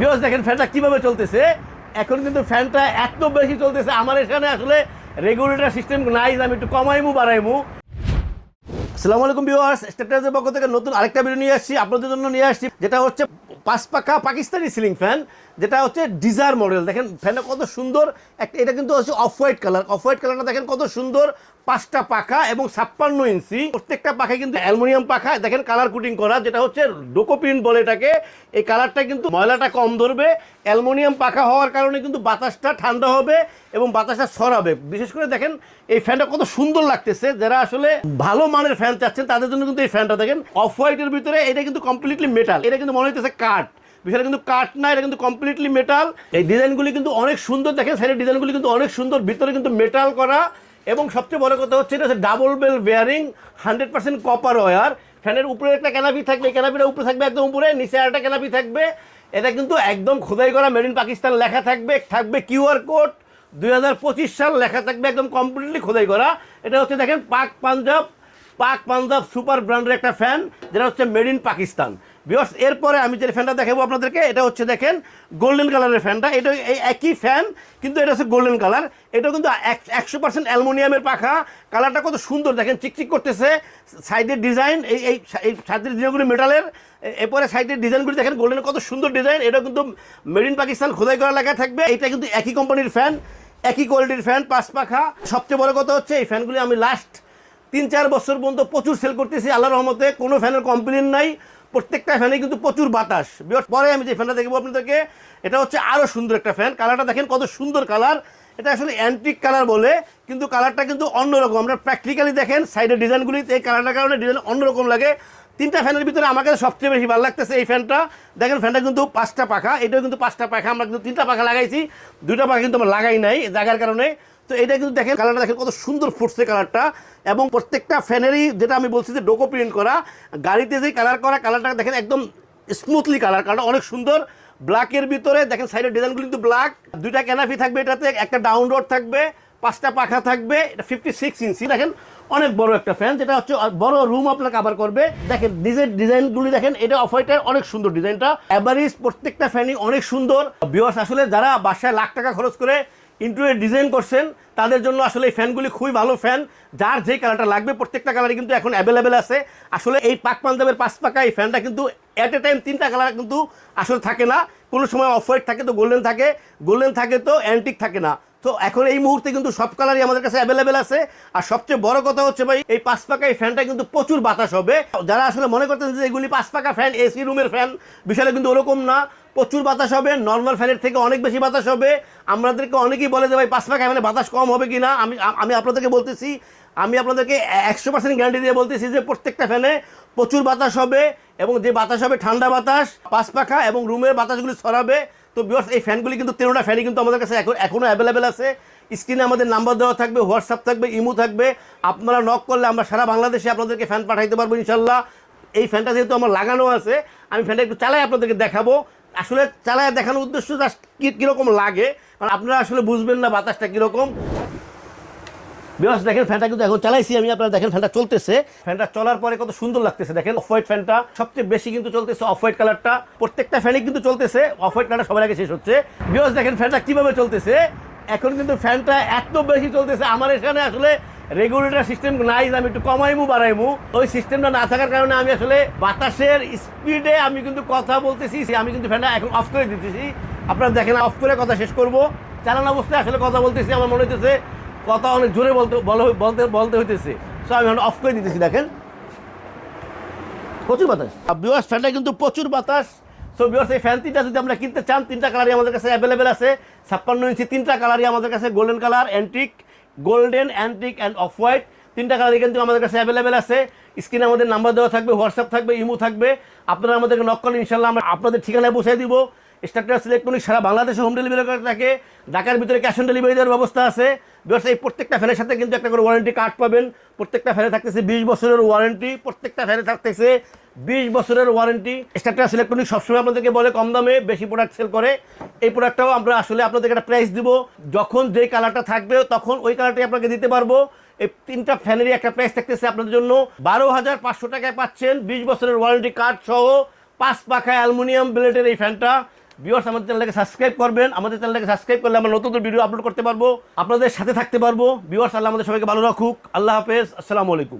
Because দেখেন ফ্যানটা কীভাবে চলতেছে? এখন কিন্তু ফ্যানটা এত বেশি চলতেছে, আমার এখানে আসলে রেগুলেটার সিস্টেম নাই, আমি একটু কমাইমু, বাড়াইমু। আসসালামু আলাইকুম ভিউয়ার্স স্টেটাসের পক্ষ থেকে নতুন আরেকটা ভিডিও নিয়ে আসছি, আপনাদের জন্য নিয়ে আসছি, যেটা হচ্ছে পাঁচ পাকা পাকিস্তানি সিলিং ফ্যান, যেটা হচ্ছে ডিজার মডেল। দেখেন ফ্যানে কত সুন্দর। একটা এটা কিন্তু হচ্ছে off white colour. Off white কালারটা দেখেন কত সুন্দর। পাঁচটা পাখা এবং ছাপ্পান্ন ইঞ্চি। প্রত্যেকটা পাখা কিন্তু অ্যালুমিনিয়াম পাখা। দেখেন কালার কুটিং করা, যেটা হচ্ছে ডোকোপিন বলে এটাকে। এই কালারটা কিন্তু ময়লাটা কম ধরবে। অ্যালুমিনিয়াম পাখা হওয়ার কারণে কিন্তু বাতাসটা ঠান্ডা হবে এবং বাতাসটা ছড়াবে বিশেষ করে দেখেন, এই ফ্যানটা কত সুন্দর লাগতেছে। যারা আসলে ভালো মানের ফ্যান চাচ্ছেন, তাদের জন্য কিন্তু এই ফ্যানটা দেখেন, অফ হোয়াইটের ভিতরে এটা কিন্তু কমপ্লিটলি মেটাল এটা কিন্তু মনে হইতেছে কাঠ। বিষয়টা কিন্তু কাঠ না, এটা কিন্তু কমপ্লিটলি মেটাল এই ডিজাইনগুলি কিন্তু অনেক সুন্দর দেখেন সাইডের ডিজাইনগুলি কিন্তু অনেক সুন্দর, ভিতরে কিন্তু মেটাল করা। এবং সবচেয়ে বড় কথা হচ্ছে, এটা হচ্ছে double ball bearing hundred percent copper wire ফ্যানের উপরে একটা ক্যানাপি থাকবে, ক্যানাপিটা উপরে থাকবে একদম উপরে, নিচে একটা ক্যানাপি থাকবে। এটা কিন্তু একদম খোদাই করা মেড ইন পাকিস্তান লেখা থাকবে থাকবে কিউআর কোড দুই হাজার পঁচিশ সাল লেখা থাকবে একদম কমপ্লিটলি খোদাই করা। এটা হচ্ছে দেখেন পাক পাঞ্জাব পাক পাঞ্জাব সুপার ব্র্যান্ডের একটা ফ্যান যেটা হচ্ছে মেড ইন পাকিস্তান বিকজ এরপরে আমি যে ফ্যানটা দেখাবো আপনাদেরকে, এটা হচ্ছে দেখেন গোল্ডেন কালারের ফ্যানটা। এটা এই একই ফ্যান, কিন্তু এটা হচ্ছে গোল্ডেন কালার এটা কিন্তু একশো পার্সেন্ট অ্যালুমিনিয়ামের পাখা। কালারটা কত সুন্দর, দেখেন চিকচিক করতেছে। সাইডের ডিজাইন এই এই সাইডের ডিজাইনগুলি মেটালের এরপরে সাইডের ডিজাইনগুলি দেখেন গোল্ডেন কত সুন্দর ডিজাইন এটা কিন্তু মেড ইন পাকিস্তান খোদাই করা লেখা থাকবে। এটা কিন্তু একই কোম্পানির ফ্যান, একই কোয়ালিটির ফ্যান, পাঁচ পাখা। সবচেয়ে বড় কথা হচ্ছে, এই ফ্যানগুলি আমি লাস্ট তিন, চার বছর পর্যন্ত প্রচুর সেল করতেছি আল্লাহ রহমতে। কোনো ফ্যানের কমপ্লেন নাই। প্রত্যেকটা ফ্যানে কিন্তু প্রচুর বাতাস। পরে আমি যে ফ্যানটা দেখব আপনাদেরকে, এটা হচ্ছে আরও সুন্দর একটা ফ্যান। কালারটা দেখেন কত সুন্দর কালার। এটা আসলে অ্যান্টিক কালার বলে, কিন্তু কালারটা কিন্তু অন্যরকম। আমরা প্র্যাকটিক্যালি দেখেন সাইডের ডিজাইনগুলিতে এই কালারটার কারণে ডিজাইন অন্যরকম লাগে। তিনটা ফ্যানের ভিতরে আমার কাছে সবচেয়ে বেশি ভালো লাগতেছে এই ফ্যানটা। দেখেন, ফ্যানটা কিন্তু পাঁচটা পাখা। এটাও কিন্তু পাঁচটা পাখা। আমরা কিন্তু তিনটা পাখা লাগাইছি। দুইটা পাখা কিন্তু আমরা লাগাই নাই জায়গার কারণে। তো এটা কিন্তু দেখেন কালারটা দেখেন কত সুন্দর ফুটছে কালারটা এবং প্রত্যেকটা ফ্যানেরই যেটা আমি বলছি যে ডোকো প্রিন্ট করা, গাড়িতে যে কালার করা কালারটা দেখেন একদম স্মুথলি কালার কালারটা অনেক সুন্দর। ব্ল্যাকের ভিতরে দেখেন সাইডের ডিজাইনগুলো কিন্তু ব্ল্যাক দুইটা ক্যানাফি থাকবে এটাতে, একটা ডাউন রোড থাকবে, পাঁচটা পাখা থাকবে, এটা ফিফটি সিক্স ইঞ্চি দেখেন, অনেক বড় একটা ফ্যান যেটা হচ্ছে বড় রুম আপনার কাভার করবে। দেখেন ডিজাইন ডিজাইনগুলি দেখেন, এটা অফ হোয়াইটের অনেক সুন্দর ডিজাইনটা অ্যাভারেজ প্রত্যেকটা ফ্যানই অনেক সুন্দর। বিয়স আসলে যারা বাসায় লাখ টাকা খরচ করে ইন্টেরিয়র ডিজাইন করছেন, তাদের জন্য আসলে এই ফ্যানগুলি খুবই ভালো ফ্যান। যার যে কালারটা লাগবে, প্রত্যেকটা কালারই কিন্তু এখন অ্যাভেলেবেল আছে। আসলে এই পাক পাঞ্জাবের পাঁচ পাকা এই ফ্যানটা কিন্তু অ্যাট এ টাইম তিনটা কালার কিন্তু আসলে থাকে না। কোনো সময় অফ হোয়াইট থাকে তো গোল্ডেন থাকে। গোল্ডেন থাকে তো অ্যান্টিক থাকে না। তো এখন এই মুহূর্তে কিন্তু সব কালারই আমাদের কাছে অ্যাভেলেবেল আছে। আর সবচেয়ে বড় কথা হচ্ছে ভাই, এই পাঁচ পাকা এই ফ্যানটা কিন্তু প্রচুর বাতাস হবে। যারা আসলে মনে করতেন যে এগুলি পাঁচ পাকা ফ্যান এসি রুমের ফ্যান বিষয়টা কিন্তু ওরকম না। প্রচুর বাতাস হবে নর্মাল ফ্যানের থেকে অনেক বেশি বাতাস হবে। আমাদেরকে অনেকেই বলে যে ভাই পাঁচ পাকা ফ্যানে বাতাস কম হবে কি না আমি আমি আপনাদেরকে বলতেছি, আমি আপনাদেরকে একশো পার্সেন্ট গ্যারান্টি দিয়ে বলতেছি যে প্রত্যেকটা ফ্যানে প্রচুর বাতাস হবে এবং যে বাতাস হবে ঠান্ডা বাতাস পাঁচ পাখা এবং রুমের বাতাসগুলি ছড়াবে। তো বিয়ার্স এই ফ্যানগুলি কিন্তু তেরোটা ফ্যানই কিন্তু আমাদের কাছে এখন এখনও অ্যাভেলেবেল আছে। স্ক্রিনে আমাদের নাম্বার দেওয়া থাকবে হোয়াটসঅ্যাপ থাকবে ইমো থাকবে। আপনারা নক করলে আমরা সারা বাংলাদেশে আপনাদেরকে ফ্যান পাঠাইতে পারব ইনশাল্লাহ। এই ফ্যানটা যেহেতু আমার লাগানো আছে, আমি ফ্যানটা একটু চালাই আপনাদেরকে দেখাবো। আসলে চালায় দেখানোর উদ্দেশ্য জাস্ট কীরকম লাগে? কারণ আপনারা আসলে বুঝবেন না বাতাসটা কীরকম। বিকজ দেখেন ফ্যানটা কিন্তু এখন চালাইছি আমি, আপনারা দেখেন ফ্যানটা চলতেছে। ফ্যানটা চলার পরে কত সুন্দর লাগতেছে, দেখেন অফ হোয়াইট ফ্যানটা সবচেয়ে বেশি কিন্তু চলতেছে অফ হোয়াইট কালারটা প্রত্যেকটা ফ্যানই কিন্তু চলতেছে অফ হোয়াইট কালারটা সবার আগে শেষ হচ্ছে। বিকজ দেখেন ফ্যানটা কীভাবে চলতেছে, এখন কিন্তু ফ্যানটা এত বেশি চলতেছে, আমার এখানে আসলে রেগুলেটর সিস্টেম নাই আমি একটু কমাইমু, বাড়াইমু। ওই সিস্টেমটা না থাকার কারণে আমি আসলে বাতাসের স্পিডে আমি কিন্তু কথা বলতেছি আমি কিন্তু ফ্যানটা এখন অফ করে দিতেছি। আপনারা দেখেন অফ করে কথা শেষ করব। চালানো অবস্থায় আসলে কথা বলতেছি, আমার মনে হইতেছে কথা অনেক জোরে বলতে বলতে বলতে হইতেছে। সো আমি এখন অফ করে দিতেছি, দেখেন। প্রচুর বাতাস। বিওয়াস ফ্যানটা কিন্তু প্রচুর বাতাস। সো বিওয়াস এই ফ্যান তিনটা যদি আমরা কিনতে চান, তিনটা কালারই আমাদের কাছে অ্যাভেলেবেল আছে। ছাপ্পান্ন ইঞ্চি তিনটা কালারই আমাদের কাছে golden colour antique golden antique and off white তিনটা কালারই কিন্তু আমাদের কাছে অ্যাভেলেবেল আছে। স্ক্রিনে আমাদের নাম্বার দেওয়া থাকবে হোয়াটসঅ্যাপ থাকবে ইমো থাকবে। আপনারা আমাদেরকে নক করলে ইনশাল্লাহ আমরা আপনাদের ঠিকানায় বসাই দিব। স্টার্টাস ইলেকট্রনিক সারা বাংলাদেশে হোম ডেলিভারি করে থাকে। ঢাকার ভিতরে ক্যাশ অন ডেলিভারি দেওয়ার ব্যবস্থা আছে। বিকজ এই প্রত্যেকটা ফ্যানের সাথে কিন্তু একটা করে ওয়ারেন্টি কার্ড পাবেন। প্রত্যেকটা ফ্যানে থাকতেছে বিশ বছরের ওয়ারেন্টি প্রত্যেকটা ফ্যানে থাকতেছে বিশ বছরের ওয়ারেন্টি স্টার্টাস ইলেকট্রনিক সবসময় আপনাদেরকে বলে কম দামে বেশি প্রোডাক্ট সেল করে। এই প্রোডাক্টটাও আমরা আসলে আপনাদেরকে একটা প্রাইস দিব। যখন যেই কালারটা থাকবে, তখন ওই কালারটাই আপনাকে দিতে পারব। এই তিনটা ফ্যানেরই একটা প্রাইস থাকতেছে আপনাদের জন্য। বারো হাজার পাঁচশো টাকায় পাচ্ছেন বিশ বছরের ওয়ারেন্টি কার্ড সহ পাঁচ পাখা অ্যালুমিনিয়াম ব্লেডের এই ফ্যানটা ভিউয়ার্স আমাদের চ্যানেলটাকে সাবস্ক্রাইব করবেন। আমাদের চ্যানেলটাকে সাবস্ক্রাইব করলে আমরা নতুন ভিডিও আপলোড করতে পারব। আপনাদের সাথে থাকতে পারব। ভিউয়ার্স আল্লাহ আমাদের সবাইকে ভালো রাখুক। আল্লাহ হাফেজ। আসসালামু আলাইকুম।